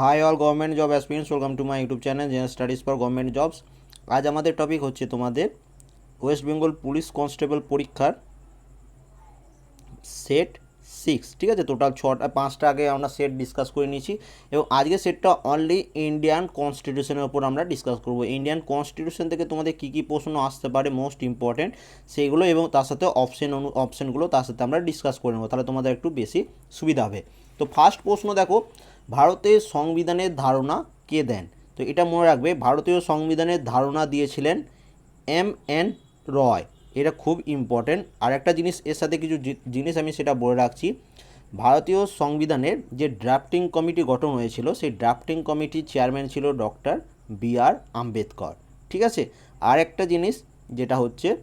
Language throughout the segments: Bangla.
Hi all government job aspirants welcome to my YouTube channel general studies for government jobs আজ আমাদের টপিক হচ্ছে তোমাদের ওয়েস্ট বেঙ্গল পুলিশ কনস্টেবল পরীক্ষার সেট সিক্স ঠিক আছে? টোটাল ছটা, পাঁচটা আগে আমরা সেট ডিসকাস করে নিয়েছি এবং আজকে সেটটা অনলি ইন্ডিয়ান কনস্টিটিউশনের উপর আমরা ডিসকাস করব। ইন্ডিয়ান কনস্টিটিউশন থেকে তোমাদের কী কী প্রশ্ন আসতে পারে মোস্ট ইম্পর্টেন্ট সেইগুলো এবং তার সাথে অপশন অনু অপশানগুলো তার সাথে আমরা ডিসকাস করে নেব। তাহলে তোমাদের একটু বেশি সুবিধা হবে। তো ফার্স্ট প্রশ্ন দেখো ভারতের সংবিধানের ধারণা কে দেন? তো এটা মনে রাখবে, ভারতীয় সংবিধানের ধারণা দিয়েছিলেন এম এন রয়। এটা খুব ইম্পর্টেন্ট আর একটা জিনিস, এর সাথে কিছু জিনিস আমি সেটা বলে রাখছি। ভারতীয় সংবিধানের যে ড্রাফটিং কমিটি গঠন হয়েছিল, সেই ড্রাফটিং কমিটির চেয়ারম্যান ছিল ডক্টর বি আর আম্বেদকর। ঠিক আছে? আর একটা জিনিস, যেটা হচ্ছে,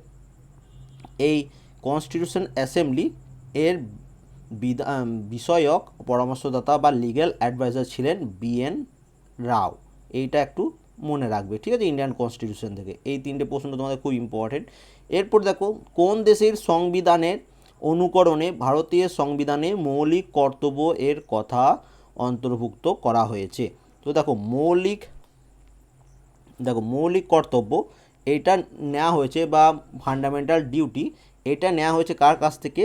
এই কনস্টিটিউশন অ্যাসেম্বলি এর বিষয়ক পরামর্শদাতা বা লিগ্যাল অ্যাডভাইজার ছিলেন বি এন রাও। এইটা একটু মনে রাখবে, ঠিক আছে? ইন্ডিয়ান কনস্টিটিউশন থেকে। এই তিনটে প্রশ্নটা তোমাদের খুব ইম্পর্টেন্ট এরপর দেখো, কোন দেশের সংবিধানের অনুকরণে ভারতীয় সংবিধানে মৌলিক কর্তব্য এর কথা অন্তর্ভুক্ত করা হয়েছে? তো দেখো, মৌলিক দেখো, মৌলিক কর্তব্য এটা নেওয়া হয়েছে বা ফান্ডামেন্টাল ডিউটি এটা নেওয়া হয়েছে কার কাছ থেকে?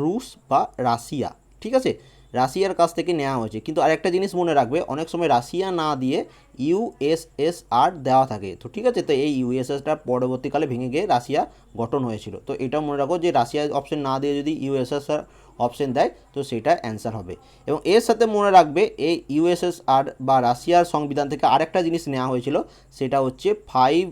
রুশ বা রাশিয়া, ঠিক আছে? রাশিয়ার কাছ থেকে নেওয়া হয়েছে। কিন্তু আরেকটা জিনিস মনে রাখবে, অনেক সময় রাশিয়া না দিয়ে ইউএসএসআর দেওয়া থাকে। তো ঠিক আছে, তো এই ইউএসএসটা পরবর্তীকালে ভেঙে গিয়ে রাশিয়া গঠন হয়েছিল। তো এটা মনে রাখো যে রাশিয়া অপশন না দিয়ে যদি ইউএসএসআর অপশন দেয়, তো সেটা অ্যান্সার হবে। এবং এর সাথে মনে রাখবে, এই ইউএসএসআর বা রাশিয়ার সংবিধান থেকে আরেকটা জিনিস নেওয়া হয়েছিল, সেটা হচ্ছে five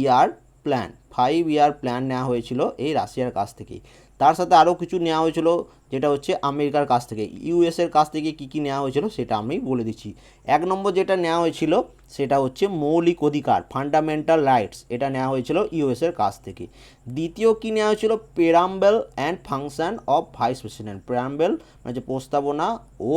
year plan five year plan নেওয়া হয়েছিল এই রাশিয়ার কাছ থেকেই। তার সাথে আরও কিছু নেওয়া হয়েছিল, যেটা হচ্ছে আমেরিকার কাছ থেকে। ইউএসের কাছ থেকে কী কী নেওয়া হয়েছিল সেটা আমি বলে দিচ্ছি। এক নম্বর যেটা নেওয়া হয়েছিল সেটা হচ্ছে মৌলিক অধিকার ফান্ডামেন্টাল রাইটস এটা নেওয়া হয়েছিল ইউএসের কাছ থেকে। দ্বিতীয় কী নেওয়া হয়েছিল? Preamble and function of vice president preamble মানে যে প্রস্তাবনা ও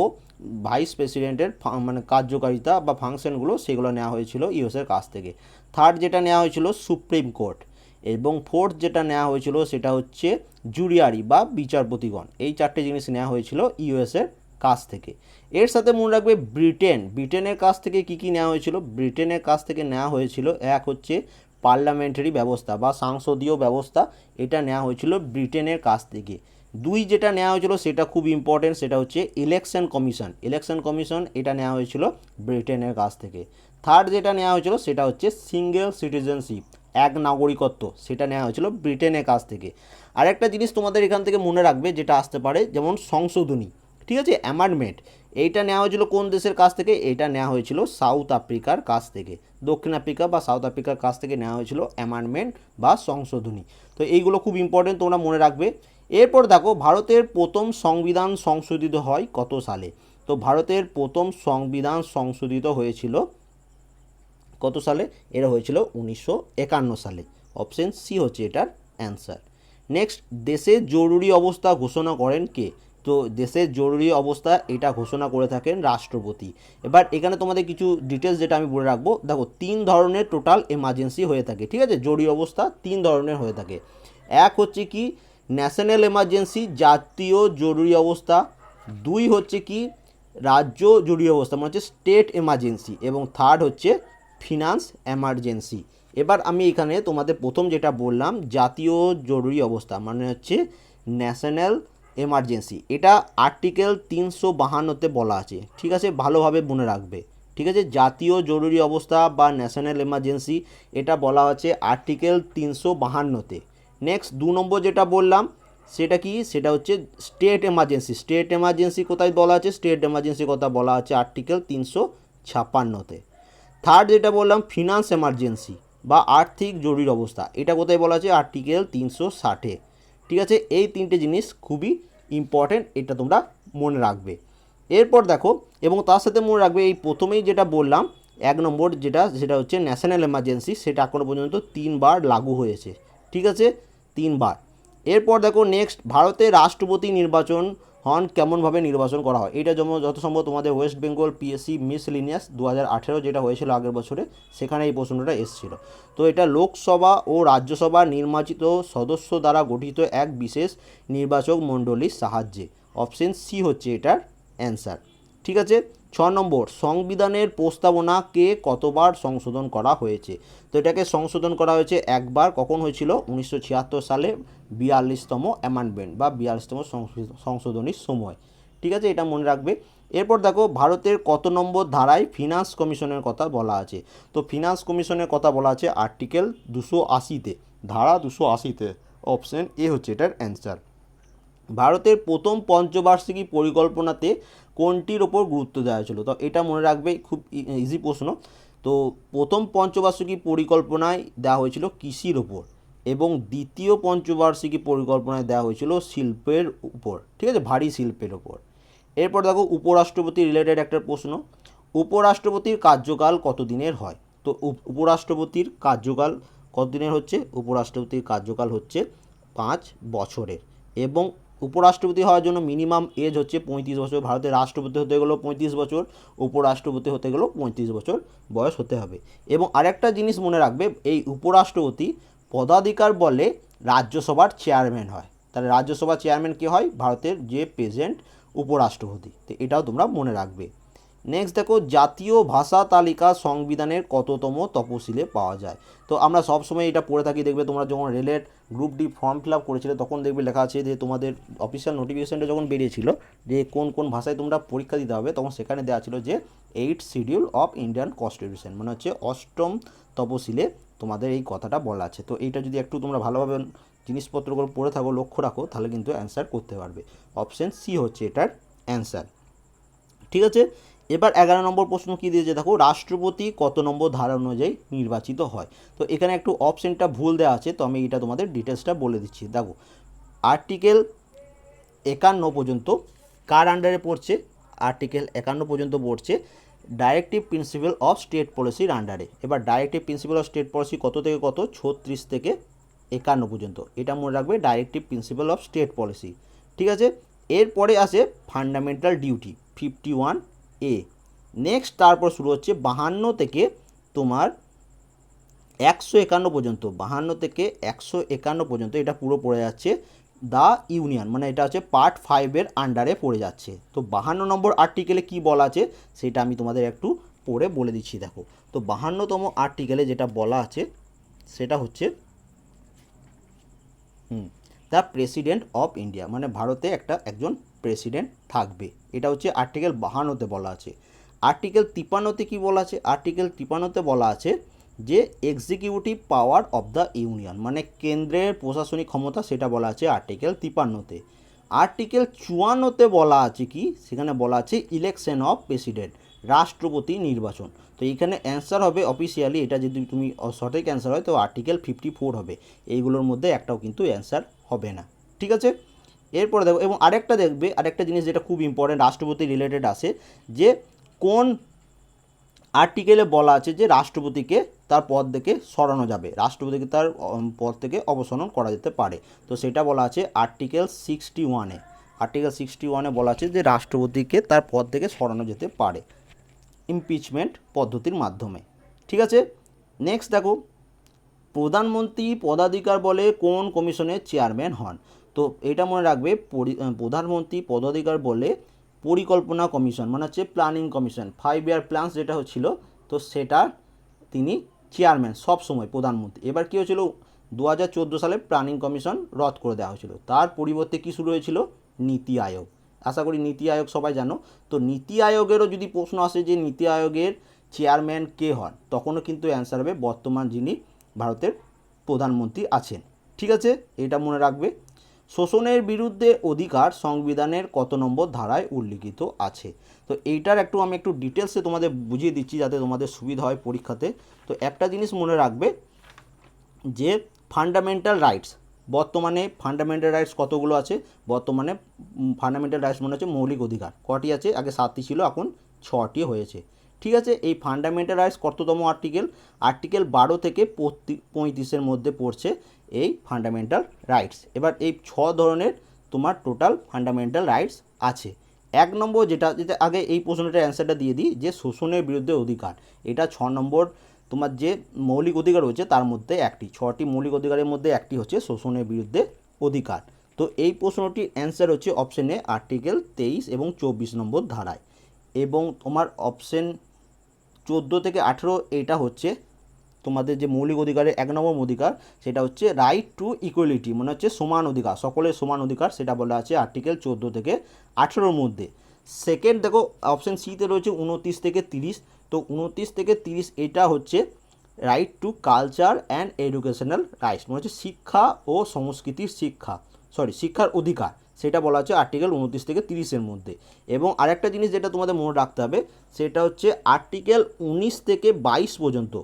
ভাইস প্রেসিডেন্টের মানে কার্যকারিতা বা ফাংশনগুলো সেগুলো নেওয়া হয়েছিল ইউএসের কাছ থেকে। থার্ড যেটা নেওয়া হয়েছিল সুপ্রিম কোর্ট এবং ফোর্থ যেটা নেওয়া হয়েছিল সেটা হচ্ছে জুরিয়ারি বা বিচারপতিগণ। এই চারটে জিনিস নেওয়া হয়েছিল ইউএসের কাছ থেকে। এর সাথে মনে রাখবে ব্রিটেন। ব্রিটেনের কাছ থেকে কি কি নেওয়া হয়েছিল? ব্রিটেনের কাছ থেকে নেওয়া হয়েছিল এক হচ্ছে পার্লামেন্টারি ব্যবস্থা বা সাংসদীয় ব্যবস্থা। এটা নেওয়া হয়েছিল ব্রিটেনের কাছ থেকে। দুই যেটা নেওয়া হয়েছিল সেটা খুব ইম্পর্টেন্ট সেটা হচ্ছে ইলেকশন কমিশন ইলেকশন কমিশন এটা নেওয়া হয়েছিল ব্রিটেনের কাছ থেকে। থার্ড যেটা নেওয়া হয়েছিল সেটা হচ্ছে সিঙ্গেল সিটিজেনশিপ এক নাগরিকত্ব, সেটা নেওয়া হয়েছিল ব্রিটেনের কাছ থেকে। আরেকটা জিনিস তোমাদের এখান থেকে মনে রাখবে, যেটা আসতে পারে, যেমন সংশোধনী, ঠিক আছে? অ্যামান্ডমেন্ট এইটা নেওয়া হয়েছিল কোন দেশের কাছ থেকে? এটা নেওয়া হয়েছিল সাউথ আফ্রিকার কাছ থেকে। দক্ষিণ আফ্রিকা বা সাউথ আফ্রিকার কাছ থেকে নেওয়া হয়েছিল অ্যামান্ডমেন্ট বা সংশোধনী। তো এইগুলো খুব ইম্পর্টেন্ট তোমরা মনে রাখবে। এরপর দেখো, ভারতের প্রথম সংবিধান সংশোধিত হয় কত সালে? তো ভারতের প্রথম সংবিধান সংশোধিত হয়েছিল কত সালে? এটা হয়েছিল উনিশশো একান্ন সালে। অপশন সি হচ্ছে এটার অ্যান্সার নেক্সট দেশে জরুরি অবস্থা ঘোষণা করেন কে? তো দেশের জরুরি অবস্থা এটা ঘোষণা করে থাকেন রাষ্ট্রপতি। এবার এখানে তোমাদের কিছু ডিটেলস যেটা আমি বলে রাখব। দেখো, তিন ধরনের টোটাল এমার্জেন্সি হয়ে থাকে, ঠিক আছে? জরুরি অবস্থা তিন ধরনের হয়ে থাকে। এক হচ্ছে কি? ন্যাশনাল এমার্জেন্সি জাতীয় জরুরি অবস্থা। দুই হচ্ছে কি? রাজ্য জরুরি অবস্থা মানে হচ্ছে স্টেট এমার্জেন্সি এবং থার্ড হচ্ছে ফিনান্স এমার্জেন্সি। এবার আমি এখানে তোমাদের প্রথম যেটা বললাম, জাতীয় জরুরি অবস্থা মানে হচ্ছে ন্যাশনাল এমার্জেন্সি। এটা আর্টিকেল তিনশো বাহান্নতে বলা আছে। ঠিক আছে? ভালোভাবে মনে রাখবে। ঠিক আছে? জাতীয় জরুরি অবস্থা বা ন্যাশনাল এমার্জেন্সি, এটা বলা আছে আর্টিকেল তিনশো বাহান্নতে। নেক্সট, দু নম্বর যেটা বললাম, সেটা কি? সেটা হচ্ছে স্টেট এমার্জেন্সি। স্টেট এমার্জেন্সি কোথায় বলা আছে? স্টেট এমার্জেন্সি কথা বলা আছে আর্টিকেল তিনশো ছাপ্পান্নতে। থার্ড যেটা বললাম ফিনান্স এমার্জেন্সি বা আর্থিক জরুরি অবস্থা। এটা কোথায় বলা আছে? আর্টিকেল তিনশো ষাটে। ঠিক আছে? এই তিনটে জিনিস খুবই ইম্পর্ট্যান্ট এটা তোমরা মনে রাখবে। এরপর দেখো, এবং তার সাথে মনে রাখবে, এই প্রথমেই যেটা বললাম, এক নম্বর যেটা, সেটা হচ্ছে ন্যাশনাল এমার্জেন্সি সেটা এখনও পর্যন্ত তিনবার লাগু হয়েছে। ঠিক আছে? তিনবার। এরপর দেখো নেক্সট ভারতে রাষ্ট্রপতি নির্বাচন হন কেমনভাবে নির্বাচন করা হয়? এটা যেমন যত সম্ভব তোমাদের ওয়েস্ট বেঙ্গল পিএসসি মিসলিনিয়াস দু হাজার আঠেরো যেটা হয়েছিল আগের বছরে, সেখানে এই প্রশ্নটা এসেছিল। তো এটা লোকসভা ও রাজ্যসভা নির্বাচিত সদস্য দ্বারা গঠিত এক বিশেষ নির্বাচক মণ্ডলীর সাহায্যে। অপশন সি হচ্ছে এটার অ্যান্সার ঠিক আছে? ছ নম্বর, সংবিধানের প্রস্তাবনাকে কতবার সংশোধন করা হয়েছে? তো এটাকে সংশোধন করা হয়েছে একবার, কখন হয়েছিল? উনিশশো ছিয়াত্তর সালে বিয়াল্লিশতম অ্যামেন্ডমেন্ট বা বিয়াল্লিশতম সংশোধ- সংশোধনীর সময়। ঠিক আছে, এটা মনে রাখবে। এরপর দেখো, ভারতের কত নম্বর ধারায় ফিনান্স কমিশনের কথা বলা আছে। তো ফিনান্স কমিশনের কথা বলা আছে আর্টিকেল দুশো আশিতে। ধারা দুশো আশিতে, অপশন এ হচ্ছে এটার অ্যান্সার। ভারতের প্রথম পঞ্চবার্ষিকী পরিকল্পনাতে কোনটির ওপর গুরুত্ব দেওয়া হয়েছিল? তো এটা মনে রাখবে, খুব ইজি প্রশ্ন। তো প্রথম পঞ্চবার্ষিকী পরিকল্পনায় দেওয়া হয়েছিল কৃষির ওপর এবং দ্বিতীয় পঞ্চবার্ষিকী পরিকল্পনায় দেওয়া হয়েছিল শিল্পের উপর, ঠিক আছে? ভারী শিল্পের ওপর। এরপর দেখো, উপরাষ্ট্রপতি রিলেটেড একটা প্রশ্ন। উপরাষ্ট্রপতির কার্যকাল কতদিনের হয়? তো উপ- উপরাষ্ট্রপতির কার্যকাল কতদিনের হচ্ছে? উপরাষ্ট্রপতির কার্যকাল হচ্ছে পাঁচ বছরের এবং উপরাষ্ট্রপতি হওয়ার জন্য মিনিমাম এজ হচ্ছে পঁয়ত্রিশ বছর। ভারতের রাষ্ট্রপতি হতে গেলেও পঁয়ত্রিশ বছর, উপরাষ্ট্রপতি হতে গেলেও পঁয়ত্রিশ বছর বয়স হতে হবে। এবং আরেকটা জিনিস মনে রাখবে, এই উপরাষ্ট্রপতি পদাধিকার বলে রাজ্যসভার চেয়ারম্যান হয়। তাহলে রাজ্যসভার চেয়ারম্যান কে হয়? ভারতের যে প্রেজেন্ট উপরাষ্ট্রপতি। তো এটাও তোমরা মনে রাখবে। নেক্সট দেখো, জাতীয় ভাষা তালিকা সংবিধানের কততম তপশিলে পাওয়া যায়। তো আমরা সবসময় এটা পড়ে থাকি, দেখবে তোমরা যখন রেলের group D form fill up করেছিলে, তখন দেখবে লেখা আছে যে তোমাদের অফিসিয়াল নোটিফিকেশনটা যখন বেরিয়েছিল, যে কোন কোন ভাষায় তোমরা পরীক্ষা দিতে হবে, তখন সেখানে দেওয়া ছিল যে eight schedule of Indian constitution মানে হচ্ছে অষ্টম তপশিলে তোমাদের এই কথাটা বলা আছে। তো এইটা যদি একটু তোমরা ভালোভাবে জিনিসপত্রগুলো পড়ে থাকো, লক্ষ্য রাখো, তাহলে কিন্তু অ্যান্সার করতে পারবে। অপশান সি হচ্ছে এটার অ্যান্সার ঠিক আছে? এবার এগারো নম্বর প্রশ্ন কী দিয়েছে? দেখো, রাষ্ট্রপতি কত নম্বর ধারা অনুযায়ী নির্বাচিত হয়? তো এখানে একটু অপশনটা ভুল দেওয়া আছে, তো আমি এটা তোমাদের ডিটেলসটা বলে দিচ্ছি। দেখো আর্টিকেল একান্ন পর্যন্ত কার আন্ডারে পড়ছে? আর্টিকেল একান্ন পর্যন্ত পড়ছে ডাইরেক্টিভ প্রিন্সিপাল অফ স্টেট পলিসির আন্ডারে এবার directive principal of state policy কত থেকে কত? ছত্রিশ থেকে একান্ন পর্যন্ত। এটা মনে রাখবে directive principal of state policy ঠিক আছে? এরপরে আসে fundamental duty fifty one A next তারপর শুরু হচ্ছে বাহান্ন থেকে তোমার একশো একান্ন পর্যন্ত। বাহান্ন থেকে একশো একান্ন পর্যন্ত এটা পুরো পড়ে যাচ্ছে দ্য ইউনিয়ন মানে এটা হচ্ছে পার্ট ফাইভের আন্ডারে পড়ে যাচ্ছে। তো বাহান্ন নম্বর আর্টিকেলে কি বলা আছে সেটা আমি তোমাদের একটু পড়ে বলে দিচ্ছি, দেখো। তো বাহান্নতম আর্টিকেলে যেটা বলা আছে সেটা হচ্ছে, hmm the president of India মানে ভারতে একটা একজন প্রেসিডেন্ট থাকবে। এটা হচ্ছে আর্টিকেল বাহান্নতে বলা আছে। আর্টিকেল তিপান্নতে কি বলা আছে? আর্টিকেল তিপান্নতে বলা আছে যে executive power of the union মানে কেন্দ্রের প্রশাসনিক ক্ষমতা, সেটা বলা আছে আর্টিকেল তিপান্নতে আর্টিকেল চুয়ান্নতে বলা আছে কি? সেখানে বলা আছে ইলেকশন অফ প্রেসিডেন্ট রাষ্ট্রপতি নির্বাচন। তো এখানে অ্যান্সার হবে অফিসিয়ালি এটা যদি তুমি সঠিক অ্যান্সার হয়, তো আর্টিকেল ফিফটি ফোর হবে। এইগুলোর মধ্যে একটাও কিন্তু অ্যান্সার হবে না। ঠিক আছে? এরপরে দেখো, এবং আরেকটা দেখবে, আরেকটা জিনিস যেটা খুব ইম্পর্টেন্ট রাষ্ট্রপতি রিলেটেড আছে, যে কোন আর্টিকেলে বলা আছে যে রাষ্ট্রপতিকে তার পদ থেকে সরানো যাবে, রাষ্ট্রপতিকে তার পদ থেকে অবসরণ করা যেতে পারে। তো সেটা বলা আছে আর্টিকেল সিক্সটি ওয়ানে আর্টিকেল সিক্সটি ওয়ানে বলা আছে যে রাষ্ট্রপতিকে তার পদ থেকে সরানো যেতে পারে ইমপিচমেন্ট পদ্ধতির মাধ্যমে। ঠিক আছে? নেক্সট দেখো, প্রধানমন্ত্রী পদাধিকার বলে কোন কমিশনের চেয়ারম্যান হন? তো এটা মনে রাখবে প্রধানমন্ত্রী পদাধিকার বলে পরিকল্পনা কমিশন মানে হচ্ছে planning commission five year plans যেটা হচ্ছিল, তো সেটা তিনি চেয়ারম্যান সব সময় প্রধানমন্ত্রী। এবার কী হয়েছিল? দু হাজার চোদ্দ সালে প্ল্যানিং কমিশন রদ করে দেওয়া হয়েছিল। তার পরিবর্তে কী শুরু হয়েছিল? নীতি আয়োগ। আশা করি নীতি আয়োগ সবাই জানো। তো নীতি আয়োগেরও যদি প্রশ্ন আসে যে নীতি আয়োগের চেয়ারম্যান কে হন, তখনও কিন্তু অ্যান্সার হবে বর্তমান যিনি ভারতের প্রধানমন্ত্রী আছেন। ঠিক আছে? এটা মনে রাখবে। শোষণের বিরুদ্ধে অধিকার সংবিধানের কত নম্বর ধারায় উল্লিখিত আছে। তো এইটার একটু আমি একটু ডিটেলসে তোমাদের বুঝিয়ে দিচ্ছি যাতে তোমাদের সুবিধা হয় পরীক্ষাতে। তো একটা জিনিস মনে রাখবে যে ফান্ডামেন্টাল রাইটস বর্তমানে ফান্ডামেন্টাল রাইটস কতগুলো আছে? বর্তমানে ফান্ডামেন্টাল রাইটস মনে হচ্ছে মৌলিক অধিকার। কটি আছে? আগে সাতটি ছিল, এখন ছটি হয়েছে। ঠিক আছে, এই ফান্ডামেন্টাল রাইটস কততম আর্টিকেল আর্টিকেল বারো থেকে পঁয়ত্রি- পঁয়ত্রিশের মধ্যে পড়ছে এই ফান্ডামেন্টাল রাইটস এবার এই ছ ধরনের তোমার টোটাল ফান্ডামেন্টাল রাইটস আছে। এক নম্বর যেটা যেটা আগে এই প্রশ্নটার অ্যান্সারটা দিয়ে দিই, যে শোষণের বিরুদ্ধে অধিকার। এটা ছ নম্বর তোমার যে মৌলিক অধিকার রয়েছে, তার মধ্যে একটি। ছটি মৌলিক অধিকারের মধ্যে একটি হচ্ছে শোষণের বিরুদ্ধে অধিকার। তো এই প্রশ্নটির অ্যান্সার হচ্ছে অপশানে আর্টিকেল তেইশ এবং চব্বিশ নম্বর ধারায়। এবং তোমার অপশন চোদ্দ থেকে আঠেরো এটা হচ্ছে তোমাদের যে মৌলিক অধিকারের এক নম্বর অধিকার, সেটা হচ্ছে রাইট টু ইকুয়ালিটি মানে হচ্ছে সমান অধিকার, সকলের সমান অধিকার, সেটা বলা আছে আর্টিকেল চোদ্দ থেকে আঠেরোর মধ্যে। সেকেন্ড দেখো অপশন সিতে রয়েছে উনত্রিশ থেকে তিরিশ, তো উনত্রিশ থেকে তিরিশ এটা হচ্ছে right to culture and educational rights মানে হচ্ছে শিক্ষা ও সংস্কৃতির শিক্ষা সরি শিক্ষার অধিকার। সেটা বলা হচ্ছে আর্টিকেল উনত্রিশ থেকে তিরিশের মধ্যে। এবং আরেকটা জিনিস যেটা তোমাদের মনে রাখতে হবে, সেটা হচ্ছে আর্টিকেল উনিশ থেকে বাইশ পর্যন্ত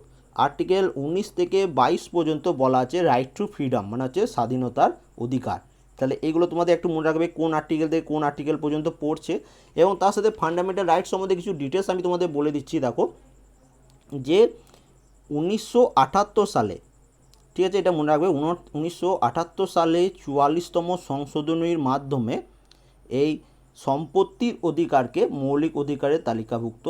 আর্টিকেল উনিশ থেকে বাইশ পর্যন্ত বলা আছে রাইট টু ফ্রিডম মানে হচ্ছে স্বাধীনতার অধিকার। তাহলে এগুলো তোমাদের একটু মনে রাখবে কোন আর্টিকেল থেকে কোন আর্টিকেল পর্যন্ত পড়ছে। এবং তার সাথে ফান্ডামেন্টাল রাইটস সম্বন্ধে কিছু ডিটেলস আমি তোমাদের বলে দিচ্ছি, দেখো। যে উনিশশো আটাত্তর সালে ঠিক আছে, এটা মনে রাখবে উনিশশো আটাত্তর সালে চুয়াল্লিশতম সংশোধনীর মাধ্যমে এই সম্পত্তির অধিকারকে মৌলিক অধিকারের তালিকাভুক্ত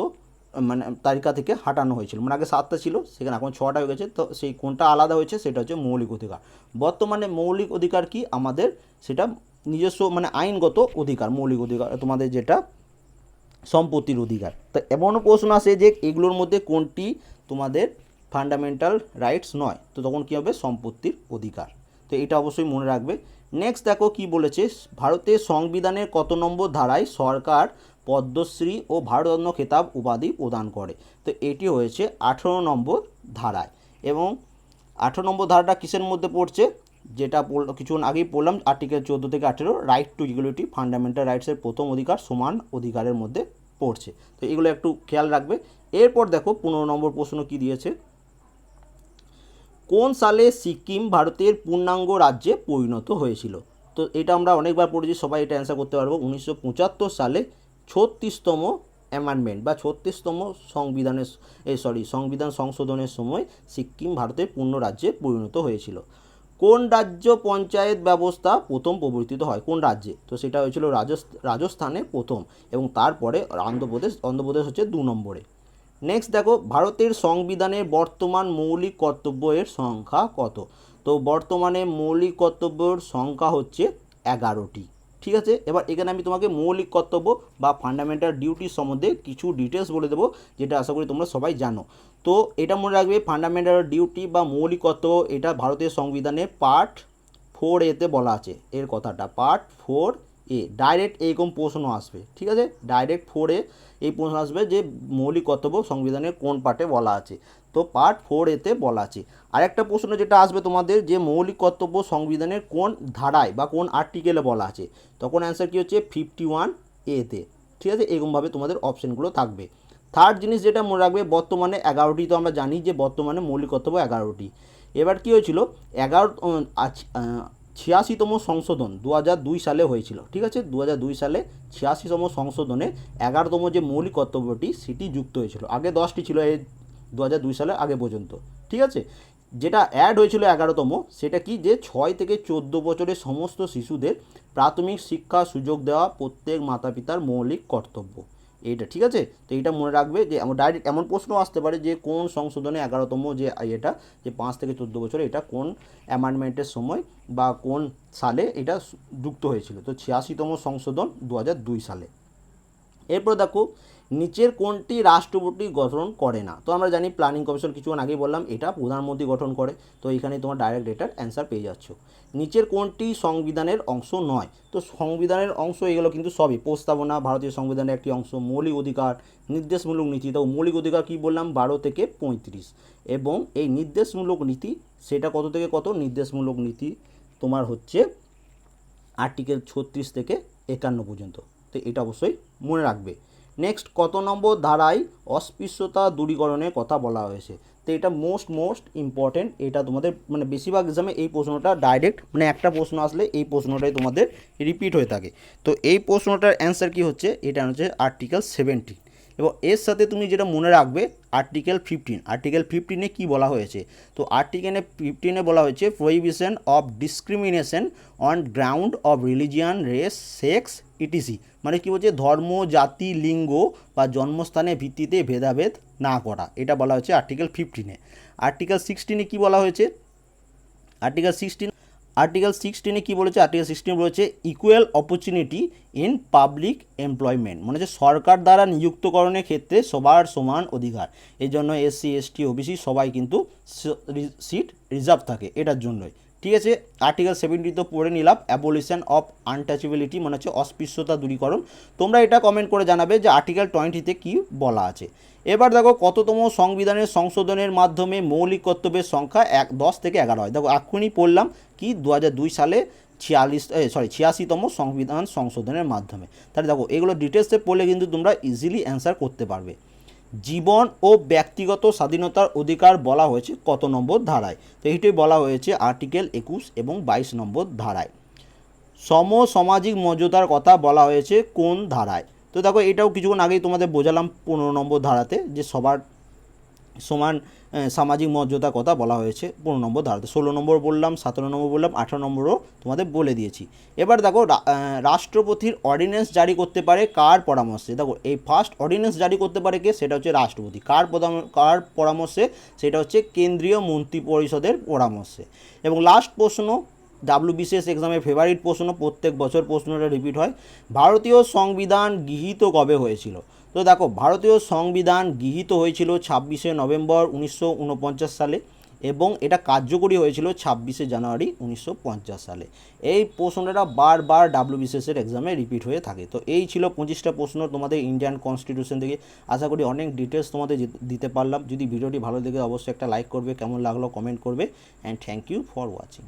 মানে তালিকা থেকে হাঁটানো হয়েছিল। মানে আগে সাতটা ছিল, সেখানে এখন ছটা হয়ে গেছে, তো সেই কোনটা আলাদা হয়েছে সেটা হচ্ছে মৌলিক অধিকার। বর্তমানে মৌলিক অধিকার কি? আমাদের সেটা নিজস্ব মানে আইনগত অধিকার, মৌলিক অধিকার, তোমাদের যেটা সম্পত্তির অধিকার। তো এমনও প্রশ্ন আসে যে এগুলোর মধ্যে কোনটি তোমাদের ফান্ডামেন্টাল রাইটস নয়। তো তখন কী হবে? সম্পত্তির অধিকার। তো এটা অবশ্যই মনে রাখবে। নেক্সট দেখো কি বলেছে। ভারতের সংবিধানের কত নম্বর ধারায় সরকার পদ্মশ্রী ও ভারতরত্ন খেতাব উপাধি প্রদান করে? তো এটি হয়েছে আঠেরো নম্বর ধারায়। এবং আঠেরো নম্বর ধারাটা কিসের মধ্যে পড়ছে? যেটা কিছুক্ষণ আগেই পড়লাম আর্টিকেল চোদ্দ থেকে আঠেরো রাইট টু ইকুয়ালিটি ফান্ডামেন্টাল রাইটসের প্রথম অধিকার সমান অধিকারের মধ্যে পড়ছে। তো এগুলো একটু খেয়াল রাখবে। এরপর দেখো পনেরো নম্বর প্রশ্ন কি দিয়েছে? কোন সালে সিকিম ভারতের পূর্ণাঙ্গ রাজ্যে পরিণত হয়েছিল? তো এটা আমরা অনেকবার পড়েছি, সবাই এটা অ্যান্সার করতে পারব। উনিশশো পঁচাত্তর সালে ছত্রিশতম অ্যামেন্ডমেন্ট বা ছত্রিশতম সংবিধানের সরি সংবিধান সংশোধনের সময় সিকিম ভারতের পূর্ণ রাজ্যে পরিণত হয়েছিল। কোন রাজ্য পঞ্চায়েত ব্যবস্থা প্রথম প্রবর্তিত হয়? কোন রাজ্যে? তো সেটা হয়েছিল রাজস্থ রাজস্থানে প্রথম এবং তারপরে অন্ধ্রপ্রদেশ অন্ধ্রপ্রদেশ হচ্ছে দু নম্বরে। নেক্সট দেখো, ভারতের সংবিধানের বর্তমান মৌলিক কর্তব্যের সংখ্যা কত? তো বর্তমানে মৌলিক কর্তব্যের সংখ্যা হচ্ছে এগারোটি। ঠিক আছে? এবার এখানে আমি তোমাকে মৌলিক কর্তব্য বা ফান্ডামেন্টাল ডিউটি সম্বন্ধে কিছু ডিটেলস বলে দেবো, যেটা আশা করি তোমরা সবাই জানো। তো এটা মনে রাখবে ফান্ডামেন্টাল ডিউটি বা মৌলিক কর্তব্য, এটা ভারতের সংবিধানে পার্ট ফোর এতে বলা আছে। এর কথাটা পার্ট ফোর এ ডাইরেক্ট এরকম প্রশ্ন আসবে, ঠিক আছে? ডাইরেক্ট ফোরে এই প্রশ্ন আসবে যে মৌলিক কর্তব্য সংবিধানের কোন পার্টে বলা আছে। তো পার্ট ফোর এতে বলা আছে। আরেকটা প্রশ্ন যেটা আসবে তোমাদের যে মৌলিক কর্তব্য সংবিধানের কোন ধারায় বা কোন আর্টিকেলে বলা আছে, তখন অ্যান্সার কী হচ্ছে? ফিফটি ওয়ান এতে ঠিক আছে? এরকমভাবে তোমাদের অপশানগুলো থাকবে। থার্ড জিনিস যেটা মনে রাখবে, বর্তমানে এগারোটি তো আমরা জানি যে বর্তমানে মৌলিক কর্তব্য এগারোটি। এবার কী হয়েছিল? এগারো ছিয়াশিতম সংশোধন দু সালে হয়েছিল, ঠিক আছে? দু সালে ছিয়াশিতম সংশোধনে এগারোতম যে মৌলিক কর্তব্যটি সেটি যুক্ত হয়েছিল। আগে দশটি ছিল এই দু সালে, আগে পর্যন্ত, ঠিক আছে? যেটা অ্যাড হয়েছিল এগারোতম, সেটা কি? যে ছয় থেকে চোদ্দ বছরের সমস্ত শিশুদের প্রাথমিক শিক্ষা সুযোগ দেওয়া প্রত্যেক মাতা পিতার মৌলিক কর্তব্য। এইটা, ঠিক আছে? তো এইটা মনে রাখবে যে ডাইরেক্ট এমন প্রশ্ন আসতে পারে যে, কোন সংশোধনে এগারোতম যে এটা যে পাঁচ থেকে চোদ্দ বছর এটা কোন অ্যামেন্ডমেন্টের সময় বা কোন সালে এটা যুক্ত হয়েছিল? তো ছিয়াশিতম সংশোধন দু সালে। এরপর দেখো নিচের কোনটি রাষ্ট্রপতি গঠন করে না? তো আমরা জানি প্ল্যানিং কমিশন কিছুক্ষণ আগেই বললাম, এটা প্রধানমন্ত্রী গঠন করে। তো এখানে তোমার ডাইরেক্ট এটার অ্যান্সার পেয়ে যাচ্ছ। নিচের কোনটি সংবিধানের অংশ নয়? তো সংবিধানের অংশ এগুলো কিন্তু সবই। প্রস্তাবনা, ভারতীয় সংবিধানের একটি অংশ, মৌলিক অধিকার, নির্দেশমূলক নীতি। তো মৌলিক অধিকার কী বললাম? বারো থেকে পঁয়ত্রিশ। এবং এই নির্দেশমূলক নীতি, সেটা কত থেকে কত? নির্দেশমূলক নীতি তোমার হচ্ছে আর্টিকেল ছত্রিশ থেকে একান্ন পর্যন্ত। তো এটা অবশ্যই মনে রাখবে। নেক্সট কত নম্বর ধারায় অস্পৃশ্যতা দূরীকরণের কথা বলা হয়েছে? তো এটা মোস্ট মোস্ট ইম্পর্টেন্ট এটা তোমাদের মানে বেশিরভাগ এক্সামে এই প্রশ্নটা ডাইরেক্ট মানে একটা প্রশ্ন আসলে এই প্রশ্নটাই তোমাদের রিপিট হয়ে থাকে। তো এই প্রশ্নটার অ্যান্সার কি হচ্ছে? এটা হচ্ছে আর্টিকেল সেভেন্টিন এবং এর সাথে তুমি যেটা মনে রাখবে আর্টিকেল ফিফটিন আর্টিকেল ফিফটিনে কি বলা হয়েছে? তো আর্টিকেলে ফিফটিনে বলা হয়েছে prohibition of discrimination on ground of religion race sex etc মানে কি বলছে? ধর্ম, জাতি, লিঙ্গ বা জন্মস্থানের ভিত্তিতে ভেদাভেদ না করা। এটা বলা হয়েছে আর্টিকেল ফিফটিনে আর্টিকেল সিক্সটিনে কি বলা হয়েছে? আর্টিকেল সিক্সটিন আর্টিকেল সিক্সটিনে কী বলেছে? আর্টিকেল সিক্সটিন বলেছে equal opportunity in public employment মানে হচ্ছে সরকার দ্বারা নিযুক্তকরণের ক্ষেত্রে সবার সমান অধিকার। এই জন্য এসসি, এসটি, ওবিসি সবাই কিন্তু সিট রিজার্ভ থাকে, এটার জন্যই। ঠিক আছে আর্টিকেল সেভেন্টি তো পড়ে নিলাম অ্যাবলিশন অফ আনটাচেবিলিটি মানে হচ্ছে অস্পৃশ্যতা দূরীকরণ। তোমরা এটা কমেন্ট করে জানাবে যে আর্টিকেল টোয়েন্টিতে কী বলা আছে। এবার দেখো, কততম সংবিধানের সংশোধনের মাধ্যমে মৌলিক কর্তব্যের সংখ্যা এক, দশ থেকে এগারো হয়। দেখো, এক্ষুনি পড়লাম কি দু সালে ছিয়াল্লিশ সরি ছিয়াশিতম সংবিধান সংশোধনের মাধ্যমে। তাহলে দেখো, এগুলো ডিটেলসে পড়লে কিন্তু তোমরা ইজিলি অ্যান্সার করতে পারবে। জীবন ও ব্যক্তিগত স্বাধীনতার অধিকার বলা হয়েছে কত নম্বর ধারায়? তো এইটাই বলা হয়েছে আর্টিকেল একুশ এবং বাইশ নম্বর ধারায়। সম সামাজিক মর্যাদার কথা বলা হয়েছে কোন ধারায়? তো দেখো এটাও কিছুক্ষণ আগেই তোমাদের বোঝালাম পনেরো নম্বর ধারাতে যে সবার সমান সামাজিক মর্যাদার কথা বলা হয়েছে। পনেরো নম্বর ধারাতে ষোলো নম্বর বললাম, সতেরো নম্বর বললাম, আঠারো নম্বরও তোমাদের বলে দিয়েছি। এবার দেখো রাষ্ট্রপতির অর্ডিন্যান্স জারি করতে পারে কার পরামর্শে? দেখো, এই ফার্স্ট অর্ডিন্যান্স জারি করতে পারে কে? সেটা হচ্ছে রাষ্ট্রপতি। কার কার পরামর্শে? সেটা হচ্ছে কেন্দ্রীয় মন্ত্রী পরিষদের পরামর্শে। এবং লাস্ট প্রশ্ন ডাব্লিউবিসিএস এক্সামের ফেভারিট প্রশ্ন, প্রত্যেক বছর প্রশ্নটা রিপিট হয়। ভারতীয় সংবিধান গৃহীত কবে হয়েছিল? তো দেখো, ভারতীয় সংবিধান গৃহীত হয়েছিল ছাব্বিশে নভেম্বর উনিশশো উনপঞ্চাশ সালে এবং এটা কার্যকরী হয়েছিল ছাব্বিশে জানুয়ারি উনিশশো পঞ্চাশ সালে। এই প্রশ্নটা বারবার ডাব্লিউবিসিএসের এক্সামে রিপিট হয়ে থাকে। তো এই ছিল পঁচিশটা প্রশ্ন তোমাদের ইন্ডিয়ান কনস্টিটিউশন থেকে। আশা করি অনেক ডিটেলস তোমাদের দিতে পারলাম। যদি ভিডিওটি ভালো লেগে অবশ্যই একটা লাইক করবে, কেমন লাগল কমেন্ট করবে। And thank you for watching